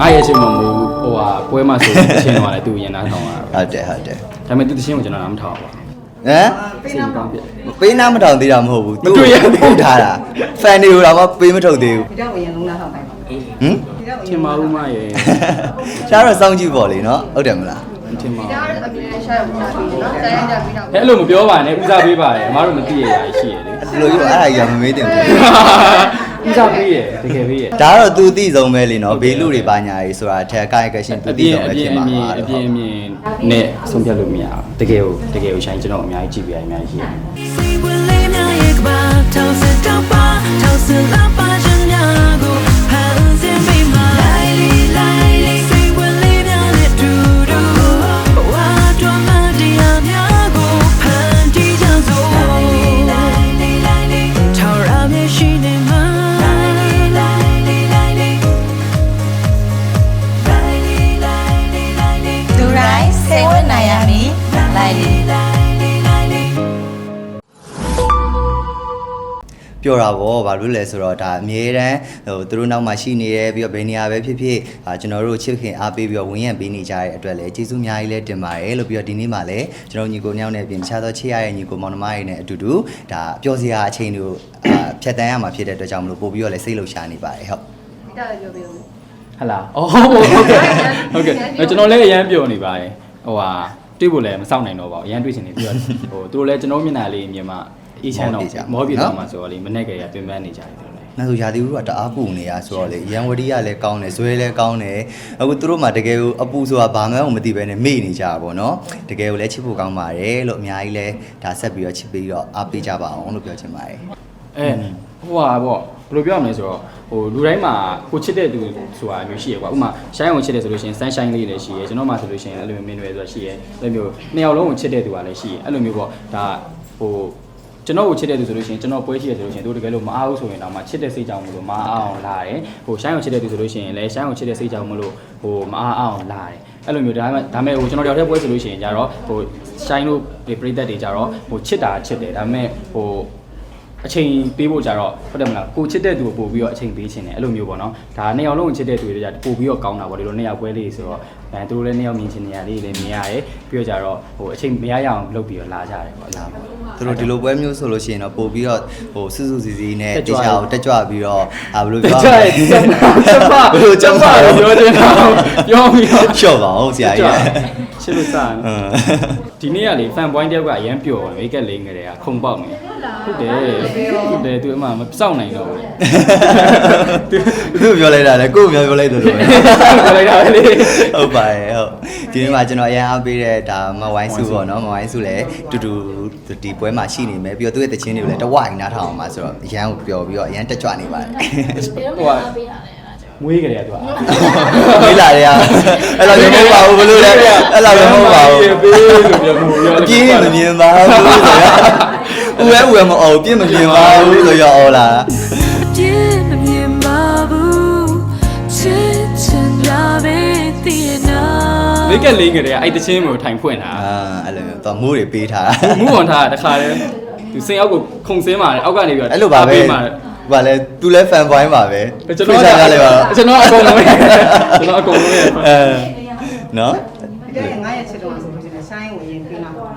ငါရဲ့ချိန်မှာမဟုတ်ဘူးဟိုဟာပွဲမှာဆိုတချင်းတော့လည်းသူရင်သားထောင်တာဟုတ်တယ်ဟုတ်တယ်ဒါပေမဲ့သူတချင်းကိုကျွန်တော်နားမထောင်ပါဘူးဟမ်စိတ်မကောင်းဖြစ်ပေးနာမထောင်သေးတာမဟုတ်ဘူးမတွေ့ရသေးဘူးပုတ်ထားတာဖန်တွေကိုတော့မပေးမထုတ်သေးဘူးဒီတော့ဝင်လုံးလာတော့တိုင်းပါဟမ်ဒီတော့ချင်းမာဦးမရဲ့ရှားတော့စောင်းကြည့်ပေါ့လေနော်ဟုတ်တယ်မလားချင်းမာဒါအမြင်ရှာရမှာပြီနော်တိုင်းရကြပြီးတော့အဲ့လိုမပြောပါနဲ့ဦးစားပေးပါရဲ့အမားတို့မသိရရရှိရလေဒီလိုကြီးအဲ့ဒါကြီးကမမေးတင်ဘူး ဦးစားပေးရတကယ်ပေးရဒါကတော့သူအသိဆုံးပဲလေနော်ဘေးလူတွေပါညာရေးဆိုတာအထက်ကိုင်ကရှင်သူအသိပြင်းဆုံးပဲအပြဖြင်းစ်အမှာမြင်ပါအတော့ပြင်းအမြင်နဲ့ဆုံးဖြတ်လို့မရဘူးတကယ်ကိုတကယ်ကိုဆိုင်ကျွန်တော်အများကြီးကြည့်ပြရအများကြီးရှိတယ် ပြောတာဗောဘာလို့လဲဆိုတော့ဒါအမြဲတမ်းဟိုသူတို့နောက်မှာရှိနေတယ်ပြီးတော့ဘယ်နေရာပဲဖြစ်ဖြစ်အာကျွန်တော်တို့ချစ်ခင်အားပေးပြီးတော့ဝင်ရပေးနေကြတဲ့အတွက်လည်းကျေးဇူးအများကြီးလည်းတင်ပါတယ်လို့ပြီးတော့ဒီနေ့မှလည်းကျွန်တော်ညီကိုညောင်းနဲ့ပြင်တခြားသောချစ်ရတဲ့ညီကိုမောင်နှမတွေနဲ့အတူတူဒါပျော်စရာအချိန်တွေကိုအာဖြတ်တန်းရမှာဖြစ်တဲ့အတွက်ကြောင့်မလို့ပို့ပြီးတော့လည်းစိတ်လှုပ်ရှားနေပါတယ်ဟုတ်ဒီတော့ပြောပြဦးဟလာအော်ဟုတ်ကဲ့ဟုတ်ကဲ့ကျွန်တော်လည်းအရန်ပျော်နေပါတယ်ဟိုဟာတွေ့ဖို့လည်းမစောင့်နိုင်တော့ပါဘူးအရန်တွေ့ချင်နေပြီးတော့ဟိုသူတို့လည်းကျွန်တော်မျက်နှာလေးမြင်မှ အေးချမ်းတော့မောပြေတော့မှဆိုတော့လေမနေ့ကရပြင်ပန်းနေကြတယ်သူတို့လည်း။နောက်ဆိုရာသီဥတုကတအားပူနေရဆိုတော့လေရန်ဝတီကလည်းကောင်းတယ်ဇွဲလည်းကောင်းတယ်အခုသူတို့မှတကယ်ကိုအပူဆိုတာဘာမှမသိဘဲနဲ့မေ့နေကြတာပေါ့နော်တကယ်ကိုလည်းချစ်ဖို့ကောင်းပါတယ်လို့အများကြီးလည်းဒါဆက်ပြီးတော့ချစ်ပြီးတော့အားပေးကြပါအောင်လို့ပြောချင်ပါတယ်အဲဟိုဟာပေါ့ဘယ်လိုပြောရမလဲဆိုတော့ဟိုလူတိုင်းမှာကိုချစ်တဲ့သူဆိုတာမျိုးရှိရကွာဥပမာရှိုင်းကိုချစ်တယ်ဆိုလို့ရှိရင် sunshine လေးလည်းရှိရကျွန်တော်မှဆိုလို့ရှိရင်အဲ့လိုမျိုးမင်းတွေဆိုတာရှိရအဲ့လိုမျိုးနှစ်ယောက်လုံးကိုချစ်တဲ့သူကလည်းရှိရအဲ့လိုမျိုးပေါ့ဒါဟို ကျွန်တော်ကိုချစ်တဲ့သူဆိုလို့ရှိရင်ကျွန်တော်ပွဲရှိရဆိုလို့ရှိရင်တို့တကယ်လို့မအားဘူးဆိုရင်တော့မှချစ်တဲ့စိတ်ကြောင့်မလို့မအားအောင်လာတယ်ဟိုရှိုင်းကိုချစ်တဲ့သူဆိုလို့ရှိရင်လည်းရှိုင်းကိုချစ်တဲ့စိတ်ကြောင့်မလို့ဟိုမအားအောင်လာတယ်အဲ့လိုမျိုးဒါမှဒါမဲ့ဟိုကျွန်တော်တယောက်တည်းပွဲဆိုလို့ရှိရင်ကြတော့ဟိုရှိုင်းတို့ပြိသက်တွေကြတော့ဟိုချစ်တာချစ်တယ်ဒါပေမဲ့ဟို အချိန်ပေးဖို့ကြတော့ဟုတ်တယ်မလားကိုချစ်တဲ့သူကိုပို့ပြီးတော့အချိန်ပေးခြင်းတယ်အဲ့လိုမျိုးပေါ့နော်ဒါနှစ်ယောက်လုံးကိုချစ်တဲ့သူတွေကြပို့ပြီးတော့ကောင်းတာပေါ့ဒီလိုနှစ်ယောက်ပွဲလေးဆိုတော့အဲသူတို့လည်းနှစ်ယောက်မြင်ချင်နေရလေးလည်းမြင်ရတယ်ပြီးတော့ကြတော့ဟိုအချိန်မရရအောင်လုပ်ပြီးတော့လာကြတယ်ပေါ့လာပေါ့သူတို့ဒီလိုပွဲမျိုးဆိုလို့ရှိရင်တော့ပို့ပြီးတော့ဟိုစွစွစီစီနဲ့တက်ကြွတေချာကိုတက်ကြွပြီးတော့အာဘယ်လိုတပြောကြွရရဲ့ကျမကျမဘယ်လိုကျမပြောချင်တာပြောပြီးတော့လျှော့ပါအောင်ဆရာကြီးချစ်လို့စားအင်းဒီနေ့ကလေ fan point တယောက်ကအရန်ပျော်တယ်မိတ်ကက်လေးငယ်တွေကခုံပေါက်နေဟုတ်တယ်ဟုတ်တယ်သူအမှမစောင့်နိုင်တော့ဘူးသူပြောလိုက်တာလေကိုယ်ပြောပြောလိုက်တယ်လို့ပဲပြောလိုက်တာပဲလေဟုတ်ပါတယ်ဟုတ်ဒီနေ့မှာကျွန်တော်အရင်အားပေးတဲ့ဒါမဝိုင်းစုပေါ့နော်မဝိုင်းစုလည်းတူတူဒီပွဲမှာရှိနေမယ်ပြီးတော့သူ့ရဲ့တခြင်းတွေကိုလည်းတဝိုင်းနားထောင်အောင်ပါဆိုတော့အရန်ကိုပျော်ပြီးတော့အရန်တက်ကြွနေပါတယ်ဟိုကမွေးကြတယ်သူကမေးလာတယ်อ่ะအဲ့လိုမျိုးမဟုတ်ပါဘူးဘလို့လဲအဲ့လိုမျိုးမဟုတ်ပါဘူးပေးလို့ပြောမှုပြောပြင်းမမြင်ပါဘူးဆိုတော့ ဦးဝဲဦးဝဲမအောင်ပြင်းမမြင်ပါဘူးဆိုရောအော်လာ ပြင်းမမြင်ပါဘူးချစ်ချင်ရပဲတည်ရနာ မိတ်ကလေးငယ်တွေကအဲ့တချင်းကိုထိုင်ဖွင့်တာ အာအဲ့လိုမျိုးတော့မိုးတွေပေးထား မူးဝန်ထားတာတခါတည်းသူစင်အောက်ကိုခုန်ဆင်းมาတယ်အောက်ကနေပြီးတော့ အဲ့လိုပါပဲ ပေးมาတယ် ဘာလဲသူလည်း fan point ပါပဲ ကျွန်တော် ကလည်းပါ ကျွန်တော်အကုန်လုံးရဲ့ကျွန်တော်အကုန်လုံးရဲ့ အဲနော် ဒီတော့ငါရဲ့ချစ်တော့ဆိုလို့ရှိရင် ဆိုင်းဝင်ရင်ပြင်လာဟုတ်လား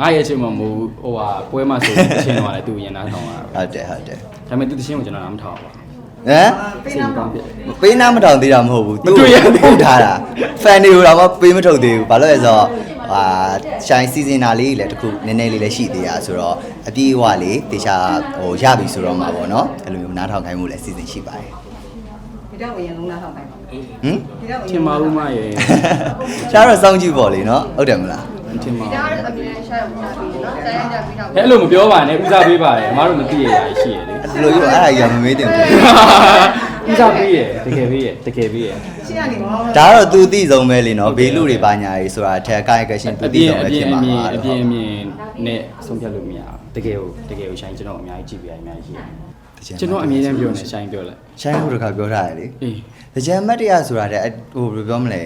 ငါရဲ့အချိန်မှာမဟုတ်ဘူးဟိုဟာပွဲမှာဆိုတချင်းတော့လည်းသူရင်သားထောင်တာဟုတ်တယ်ဟုတ်တယ်ဒါပေမဲ့သူတချင်းကိုကျွန်တော်နားမထောင်ပါဘူးဟမ်စိတ်မကောင်းဖြစ်ပေးနာမထောင်သေးတာမဟုတ်ဘူးမတွေ့ရသေးဘူးပုတ်ထားတာ fan တွေကိုတော့မပေးမထုတ်သေးဘူးဘာလို့လဲဆိုတော့ဟာရှိုင်းစီစဉ်တာလေးလည်းတခုနည်းနည်းလေးလည်းရှိသေးရဆိုတော့အပြည့်အဝလေးတေချာဟိုရပြီဆိုတော့မှာပေါ့နော်အဲ့လိုမျိုးနားထောင်ခိုင်းမှုလည်းစီစဉ်ရှိပါတယ်ဒီတော့ဝင်လုံးလာတော့တိုင်းပါ ဟမ်ဒီတော့ချင်းမာဦးမရဲ့ရှားတော့စောင်းကြည့်ပေါ့လေနော်ဟုတ်တယ်မလားချင်းမာဒါအမြင်ရှာရမှာပြီနော်တိုင်းရကြပြီးတော့အဲ့လိုမပြောပါနဲ့ဦးစားပေးပါရဲ့အမားတို့မသိရရရှိရလေဒီလိုကြီးအဲ့ဒါကြီးကမမေးတင်ဘူးဦးစားပေးရဲ့တကယ်ပေးရဲ့တကယ်ပေးရဲ့ရှင်းရနေမောင်းဒါကတော့သူအသိဆုံးပဲလေနော်ဘေးလူတွေပါညာရေးဆိုတာအထက်ကိုင်ကရှင်သူအအသိပြင်းဆုံးအပဲပြဖြင်းစ်အမှာမြင်ပါအပြင်းအမြင်နဲ့ဆုံးဖြတ်လို့မရဘူးတကယ်ကိုတကယ်ကိုရှိုင်းကျွန်တော်အများကြီးကြည့်ပြရအများကြီးရှိ တယ်ကျွန်တော်အမြင်နဲ့ပြောနေရှိုင်းပြောလိုက်ရှိုင်းဟိုတခါပြောထားတယ်လေအေးတကြံမတ်တရားဆိုတာတဲ့ဟိုဘယ်လိုပြောမလဲ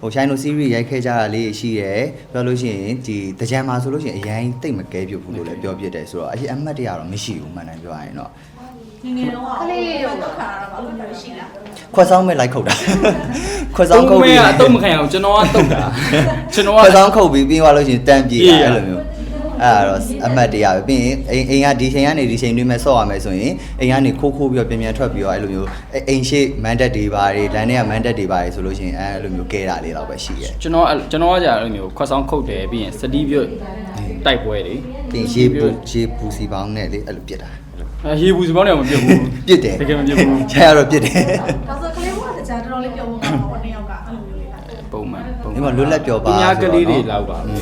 ဟိုရှိုင်းတို့ series ရိုက်ခဲ့ကြတာလေးရှိရယ်ပြောလို့ရှိရင်ဒီတကြံမှာဆိုလို့ရှိရင်အရင်တိတ်မကဲပြုတ်ဘူးလို့လည်းပြောပြတယ်ဆိုတော့အရင်အမတ်တရားတော့မရှိဘူးမှန်တယ်ပြောရရင်တော့ငယ်တော့ကလေးရောတော့ခါရတာဘာလို့မျိုးရှိလားခွက်ဆောင်မဲ့လိုက်ခုတ်တာခွက်ဆောဆောင်င်းခုခုတ်တ်ပြီးပြီးအတုံးမခံရအောင်ကျွန်တော်ကတုတ်တာကျွန်တော်ကခွက်ဆောင်ခုတ်ပြီးပြီးသွားလို့ရှိရင်တန်ပြေအေးတာရအဲ့လိုမျိုး အဲ့ဒါတော့အမှတ်တရပဲပြီးရင်အိမ်အိမ်ကဒီချိန်ကနေဒီချိန်တွင်းမဲ့ဆော့ရမယ်ဆိုရင်အိမ်ကနေခိုးခိုးပြီးတော့ပြန်ပြန်ထွက်ပြီးတော့အဲ့လိုမျိုးအိအိမ်ရှိမန်တက်တွေပါတွေလမ်းထဲကမန်တက်တွေပါတွေဆိုလို့ရှိရင်အဲ့လိုမျိုးကဲတာလေးတော့ပဲရှိရဲ့ကျွန်တော်အဲ့ကျွန်တော်ကကြာအဲ့လိုမျိုးခွက်ဆောင်ခုတ်တယ်ပြီးရင်စတီးပြုတ်တိုက်ပွဲတွေပြီးရင်ရေပူရေပူစီပေါင်းနဲ့လေအဲ့လိုပြစ်တာအဲ့လိုအဲရေဘူးစပေါင်းတွေမပြတ်ဘူးပြစ်တယ်တကယ်မပြတ်ဘူးခြေရတော့ပြစ်တယ်ဒါဆိုကလေးကတခြားတော်တော်လေးပြောဖို့ကောင်းပါဘောနှစ်ယောက်ကအဲ့လိုမျိုး လေးလားပုံမှန်ပုံဒီမှာလွတ်လပ်ပြောပါသူများကလေးတွေဆိုတော့နော်လောက်ပါပဲ